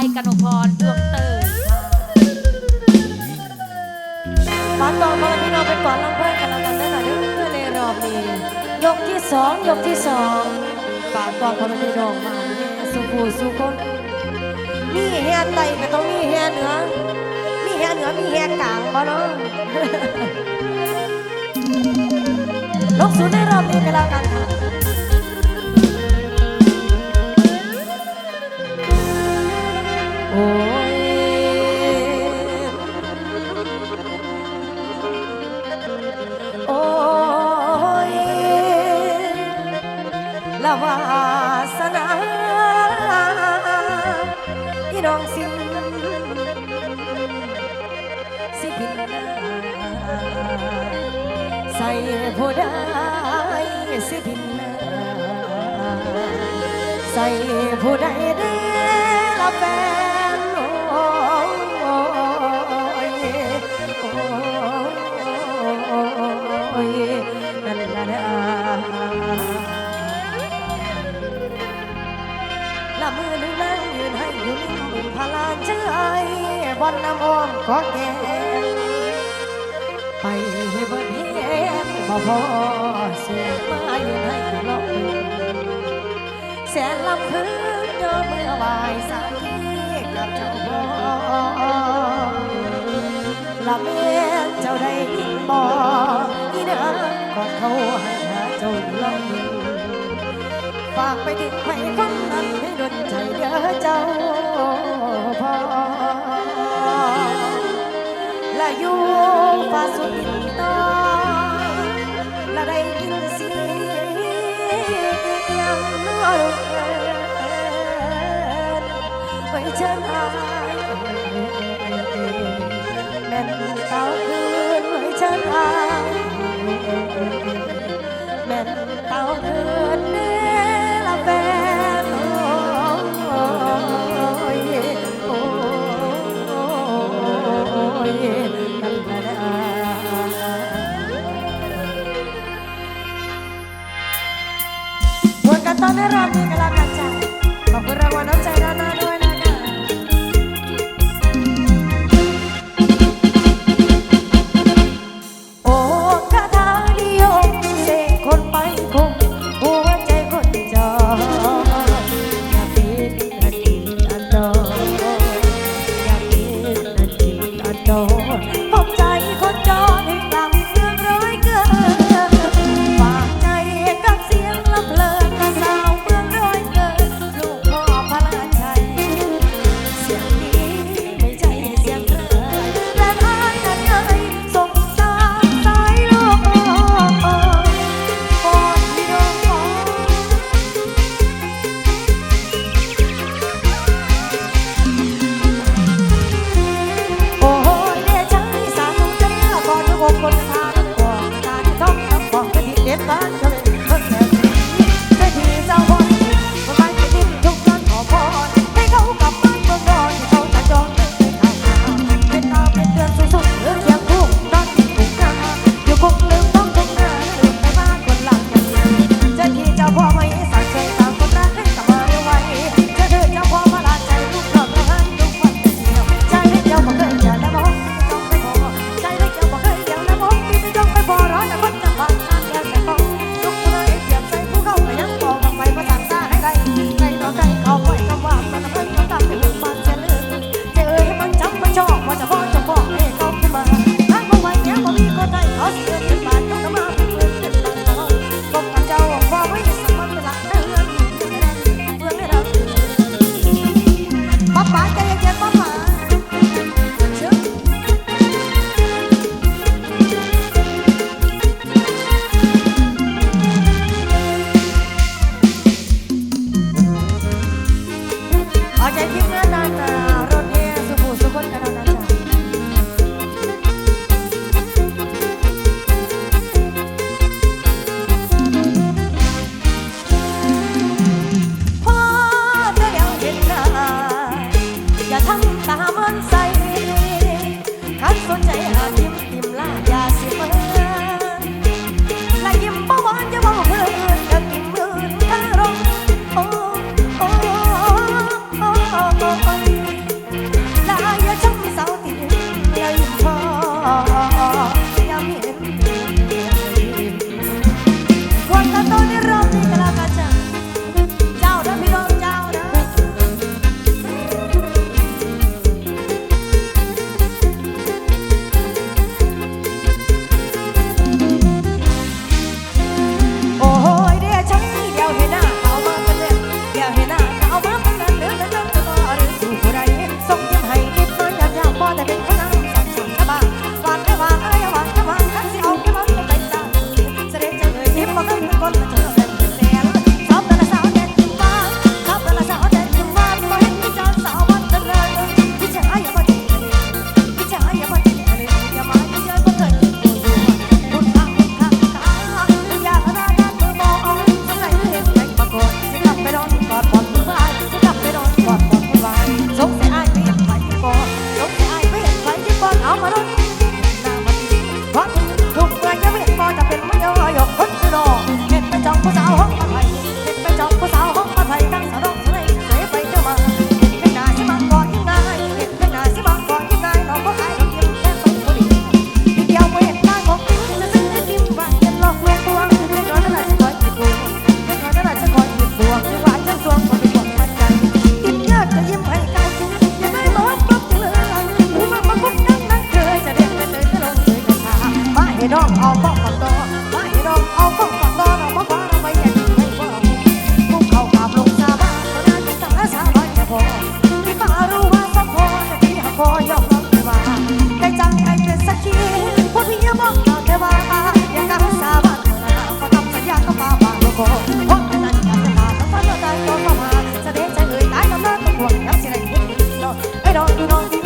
ายกนกพรดวงเติมฝันต่อมาวันนี้เรไปก่อนลำเพื่อนกันแล้วกันได้หน่อยด้วเพื่อนในรอบนี้ ยกที่สองยกที่สองฝากก่อนพอมัน้อกมาสู้ขูสู้คนมีแห่ไตก็ต้องมีแห่เหนือ มีแห่เหนือมีแห่กลางก็เนาะลกศูนย์ในรอบนี้กันแล้วกันค่ะ ยโอ้ยละวาสนาอีน้องสิสิพินใส่ผู้ใดสิพินใส่ผู้ใดได้ละแฟน มือหนึ่งนั่งยืนให้อยู่นิ่งบุญพลานเชื่อไอ้บอนน้ำอ้อมก็แก่ไปให้บนเฮ็ดบ่พอเสียมายืนให้อยู่ลอกเสนลำพื้นเมเมื่อวายสามีกับเจ้าบ่ลำเมียงเจ้าได้ยินบ่อีเด้อกอดเขาให้หาเจ้าลำพื้น ฝากไปถึงใครคนนั้นให้ดนใจเด้อเจ้าพ่อและอยู่ฟ้าสุดตาและได้ยินเสียงน้อยไปเชิญอายแม่นเต้าคืนไว้เชิญอายแม่นเต้าคืนน ตอนนี้รอบนี้กันแล้วกันจ้ะขอบคุณรางวัลน้ำใจด้านหน้า I don't know.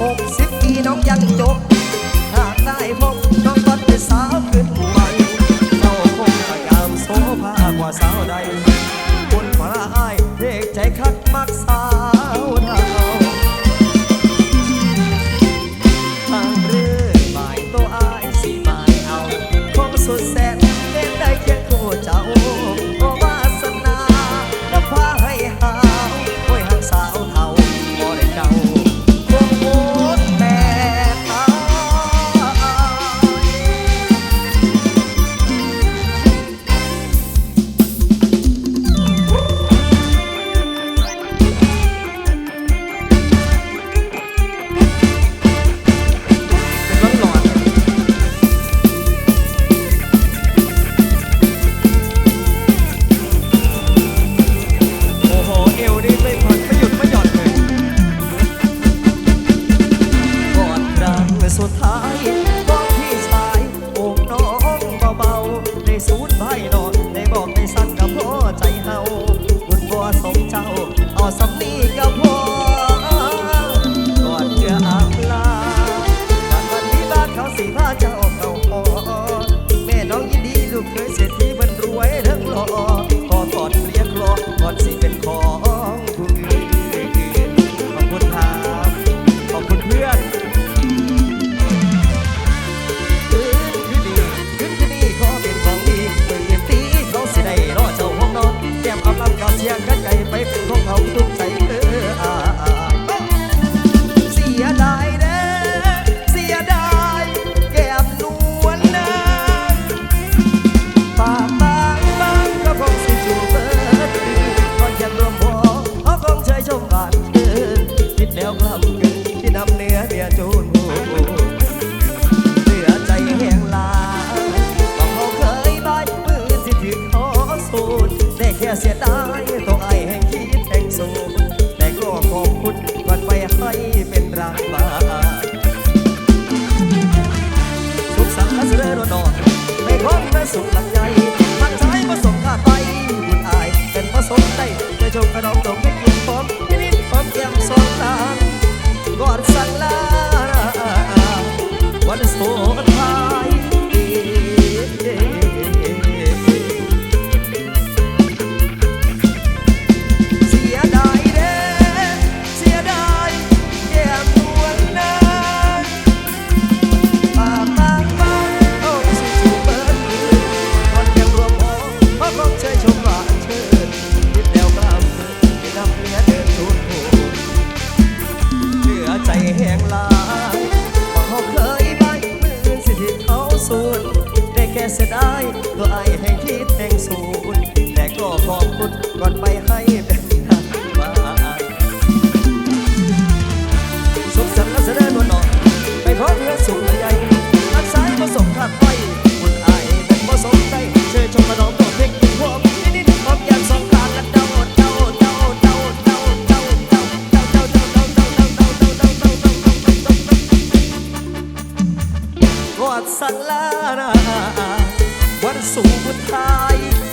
หกสิบปีน้องยังจบหากได้พบ something. สุขลัง อดสลานาวันสุดท้าย